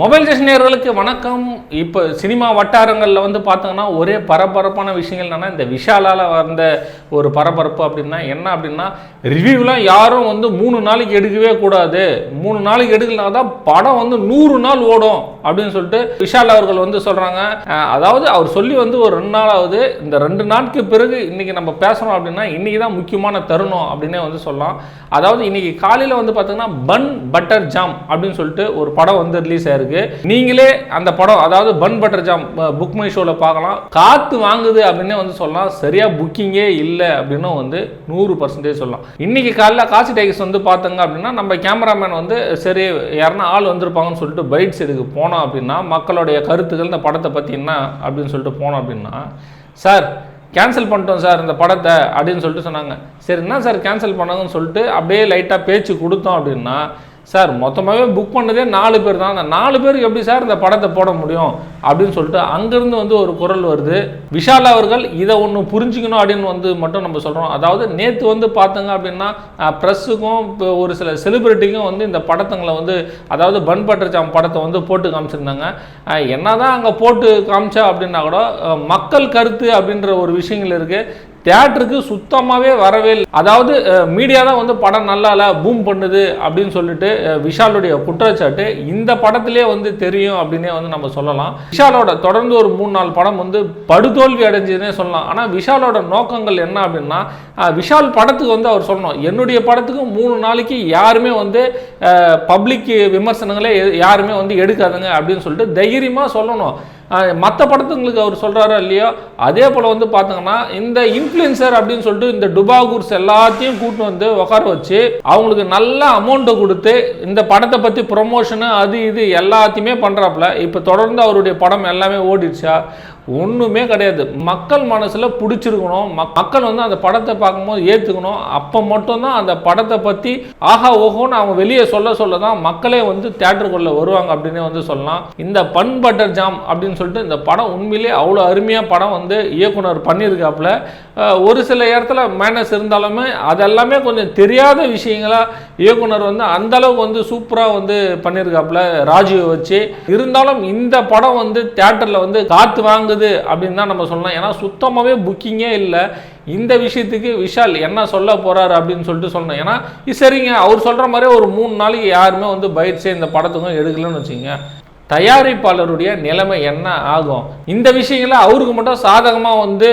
Mobile station வணக்கம். இப்போ cinema வட்டாரங்களில் வந்து பார்த்தோங்கன்னா ஒரே பரபரப்பான விஷயங்கள் என்னன்னா இந்த விஷாலால் வந்த ஒரு பரபரப்பு அப்படின்னா என்ன அப்படின்னா ரிவ்யூலாம் யாரும் வந்து மூணு நாளைக்கு எடுக்கவே கூடாது. மூணு நாளைக்கு எடுக்கலனா தான் படம் வந்து நூறு நாள் ஓடும் அப்படின்னு சொல்லிட்டு விஷால் அவர்கள் வந்து சொல்கிறாங்க அதாவது அவர் சொல்லி வந்து ஒரு ரெண்டு நாள் ஆகுது இந்த ரெண்டு நாட்கு பிறகு இன்றைக்கி நம்ம பேசுகிறோம் அப்படின்னா இன்றைக்கி தான் முக்கியமான தருணம் அப்படின்னே வந்து சொல்லலாம். அதாவது இன்னைக்கு காலையில் வந்து பார்த்தீங்கன்னா பன் பட்டர் ஜாம் அப்படின்னு சொல்லிட்டு ஒரு படம் வந்து ரிலீஸ் ஆயிருக்கு. நீங்களே அந்த படம் அதாவது bun butter jam book my ஷோவில் பார்க்கலாம். காத்து வாங்குது அப்படின்னே வந்து சொல்லலாம். சரியா புக்கிங்கே இல்லை அப்படின்னும் வந்து நூறு பர்சன்டேஜ் சொல்லலாம். இன்னைக்கு காலைல காசி டைகர்ஸ் வந்து பார்த்தங்க அப்படின்னா நம்ம கேமராமேன் வந்து சரி யாருன்னா ஆள் வந்திருப்பாங்கன்னு சொல்லிட்டு பைட்ஸ் எடுக்க போனோம் அப்படின்னா மக்களுடைய கருத்துக்கள் இந்த படத்தை பற்றி என்ன அப்படின்னு சொல்லிட்டு போனோம் அப்படின்னா சார் கேன்சல் பண்ணிட்டோம் சார் இந்த படத்தை அப்படின்னு சொல்லிட்டு சொன்னாங்க. சரி என்ன சார் கேன்சல் பண்ணாங்கன்னு சொல்லிட்டு அப்படியே லைட்டாக பேச்சு கொடுத்தோம் அப்படின்னா சார் மொத்தமாகவே புக் பண்ணதே நாலு பேர் தான். அந்த நாலு பேருக்கு எப்படி சார் இந்த படத்தை போட முடியும்? அப்படின்னு சொல்லிட்டு அங்கேருந்து வந்து ஒரு குரல் வருது. விஷால் அவர்கள் இதை ஒன்று புரிஞ்சுக்கணும் அப்படின்னு வந்து மட்டும் நம்ம சொல்கிறோம் அதாவது நேற்று வந்து பார்த்தங்க அப்படின்னா ப்ரெஸ்ஸுக்கும் இப்போ ஒரு சில செலிபிரிட்டிக்கும் வந்து இந்த படத்துங்களை வந்து அதாவது பன் பட்டர்ச்சாம் படத்தை வந்து போட்டு காமிச்சிருந்தாங்க. என்ன தான் அங்கே போட்டு காமிச்சா அப்படின்னா கூட மக்கள் கருத்து அப்படின்ற ஒரு விஷயங்கள் இருக்குது தியேட்டருக்கு சுத்தமாகவே வரவே இல்லை. அதாவது மீடியா தான் வந்து படம் நல்லா இல்லை பூம் பண்ணுது அப்படின்னு சொல்லிட்டு விஷாலுடைய குற்றச்சாட்டு இந்த படத்திலே வந்து தெரியும் அப்படின்னே வந்து நம்ம சொல்லலாம். விஷாலோட தொடர்ந்து ஒரு மூணு நாலு படம் வந்து படுதோல்வி அடைஞ்சதுன்னே சொல்லலாம். ஆனால் விஷாலோட நோக்கங்கள் என்ன அப்படின்னா விஷால் படத்துக்கு வந்து அவர் சொன்னோம் என்னுடைய படத்துக்கு மூணு நாளைக்கு யாருமே வந்து பப்ளிக் விமர்சனங்களே யாருமே வந்து எடுக்காதுங்க அப்படின்னு சொல்லிட்டு தைரியமாக சொல்லணும். மற்ற படத்துங்களுக்கு அவர் சொல்கிறாரோ இல்லையோ அதே போல் வந்து பார்த்தீங்கன்னா இந்த இன்ஃப்ளூயன்சர் அப்படின்னு சொல்லிட்டு இந்த டுபாகூர்ஸ் எல்லாத்தையும் கூட்டு வந்து உட்கார வச்சு அவங்களுக்கு நல்ல அமௌண்ட்டை கொடுத்து இந்த படத்தை பற்றி ப்ரொமோஷனு அது இது எல்லாத்தையுமே பண்ணுறாப்புல இப்போ தொடர்ந்து அவருடைய படம் எல்லாமே ஓடிடுச்சா? ஒன்றுமே கிடையாது. மக்கள் மனசில் பிடிச்சிருக்கணும். மக்கள் வந்து அந்த படத்தை பார்க்கும்போது ஏற்றுக்கணும் அப்போ மட்டும்தான் அந்த படத்தை பற்றி ஆஹா ஓஹோன்னு அவங்க வெளியே சொல்ல சொல்ல தான் மக்களே வந்து தேட்டருக்குள்ளே வருவாங்க அப்படின்னே வந்து சொல்லலாம். இந்த பன் பட்டர் ஜாம் அப்படின்னு சொல்லிட்டு இந்த படம் உண்மையிலே அவ்வளோ அருமையாக படம் வந்து இயக்குனர் பண்ணியிருக்காப்புல. ஒரு சில இடத்துல மேனஸ் இருந்தாலுமே அதெல்லாமே கொஞ்சம் தெரியாத விஷயங்களா இயக்குனர் வந்து அந்த அளவுக்கு வந்து சூப்பராக வந்து பண்ணியிருக்காப்புல. ராஜுவை வச்சு. இருந்தாலும் இந்த படம் வந்து தேட்டரில் வந்து காற்று வாங்க வாங்குது அப்படின்னு தான் நம்ம சொல்லலாம். ஏன்னா சுத்தமாகவே புக்கிங்கே இல்லை. இந்த விஷயத்துக்கு விஷால் என்ன சொல்ல போகிறாரு அப்படின்னு சொல்லிட்டு சொன்னேன் ஏன்னா சரிங்க. அவர் சொல்கிற மாதிரி ஒரு மூணு நாளைக்கு யாருமே வந்து பயிற்சி இந்த படத்துக்கும் எடுக்கலன்னு வச்சுங்க தயாரிப்பாளருடைய நிலைமை என்ன ஆகும்? இந்த விஷயங்கள அவருக்கு மட்டும் சாதகமாக வந்து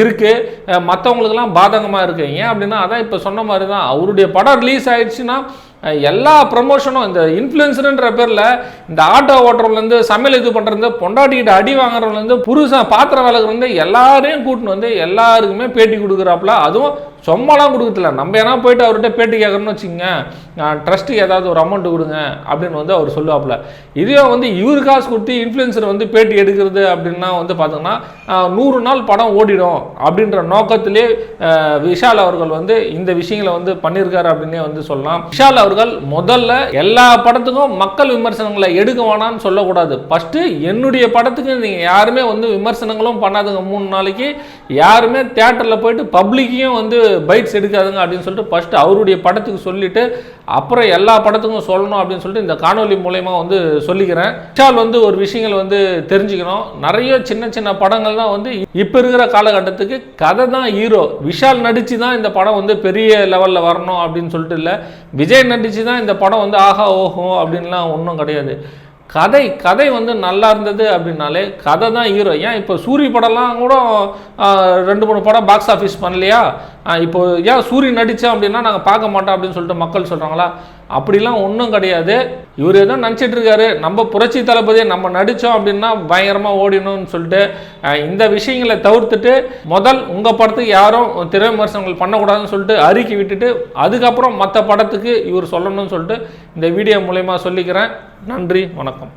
இருக்கு. மற்றவங்களுக்கெல்லாம் பாதகமாக இருக்குது ஏன் அப்படின்னா அதான் இப்போ சொன்ன மாதிரி தான் அவருடைய படம் ரிலீஸ் ஆயிடுச்சுன்னா எல்லா ப்ரமோஷனும் இந்த இன்ஃப்ளூயன்சருன்ற பேரில் இந்த ஆட்டோ ஓட்டுறதுலேருந்து சமையல் இது பண்ணுறது பொண்டாட்டிக்கிட்ட அடி வாங்குறதுலேருந்து புருஷன் பாத்திரம் விளக்குறது எல்லாரையும் கூட்டின்னு வந்து எல்லாருக்குமே பேட்டி கொடுக்குறாப்புல. அதுவும் சும்மாலாம் கொடுக்கறதில்ல. நம்ம ஏன்னா போயிட்டு அவர்கிட்ட பேட்டி கேட்குறோன்னு வச்சுங்க ட்ரஸ்ட்டுக்கு ஏதாவது ஒரு அமௌண்ட் கொடுங்க அப்படின்னு வந்து அவர் சொல்லுவாப்புல. இதுவே வந்து இவர் காசு கொடுத்து இன்ஃப்ளூயன்சர் வந்து பேட்டி எடுக்கிறது அப்படின்னா வந்து பார்த்தோம்னா நூறு நாள் படம் ஓடிடும் அப்படின்ற நோக்கத்திலே விஷால் அவர்கள் வந்து இந்த விஷயங்களை வந்து பண்ணியிருக்காரு அப்படின்னே வந்து சொல்லலாம். விஷால் அவர்கள் முதல்ல எல்லா படத்துக்கும் மக்கள் விமர்சனங்களை எடுக்க வேணாம்னு சொல்லக்கூடாது. ஃபஸ்ட்டு என்னுடைய படத்துக்கு நீங்கள் யாருமே வந்து விமர்சனங்களும் பண்ணாதுங்க. மூணு நாளைக்கு யாருமே தேட்டரில் போயிட்டு பப்ளிக்கையும் வந்து பைட்ஸ் எடுக்காதுங்க அப்படின்னு சொல்லிட்டு ஃபஸ்ட்டு அவருடைய படத்துக்கு சொல்லிட்டு அப்புறம் எல்லா படத்துக்கும் சொல்லணும் அப்படின்னு சொல்லிட்டு இந்த காணொலி மூலயமா வந்து சொல்லிக்கிறேன். விஷால் வந்து ஒரு விஷயங்கள் வந்து தெரிஞ்சுக்கணும். நிறைய சின்ன சின்ன படங்கள் தான் வந்து இப்போ இருக்கிற காலகட்டத்துக்கு கதை தான் ஹீரோ விஷால் நடித்து தான் இந்த படம் வந்து பெரிய லெவலில் வரணும் அப்படின்னு சொல்லிட்டு இல்லை. விஜய் நடித்து தான் இந்த படம் வந்து ஆஹா ஓஹோ அப்படின்லாம் ஒன்றும் கிடையாது. கதை கதை வந்து நல்லா இருந்தது அப்படின்னாலே கதை தான் ஹீரோ ஏன் இப்போ சூரி படம்லாம் கூட ரெண்டு மூணு படம் பாக்ஸ் ஆஃபீஸ் பண்ணலையா? இப்போ ஏன் சூரி நடித்தோம் அப்படின்னா நாங்கள் பார்க்க மாட்டோம் அப்படின்னு சொல்லிட்டு மக்கள் சொல்கிறாங்களா அப்படிலாம் ஒன்றும் கிடையாது. இவர் ஏதோ நினச்சிட்டு இருக்காரு. நம்ம புரட்சி தளபதியை நம்ம நடித்தோம் அப்படின்னா பயங்கரமாக ஓடிடணும்னு சொல்லிட்டு இந்த விஷயங்களை தவிர்த்துட்டு முதல் உங்கள் படத்துக்கு யாரும் திரை விமர்சனங்கள் பண்ணக்கூடாதுன்னு சொல்லிட்டு அறிக்கை விட்டுட்டு அதுக்கப்புறம் மற்ற படத்துக்கு இவர் சொல்லணும்னு சொல்லிட்டு இந்த வீடியோ மூலயமா சொல்லிக்கிறேன். நன்றி வணக்கம்.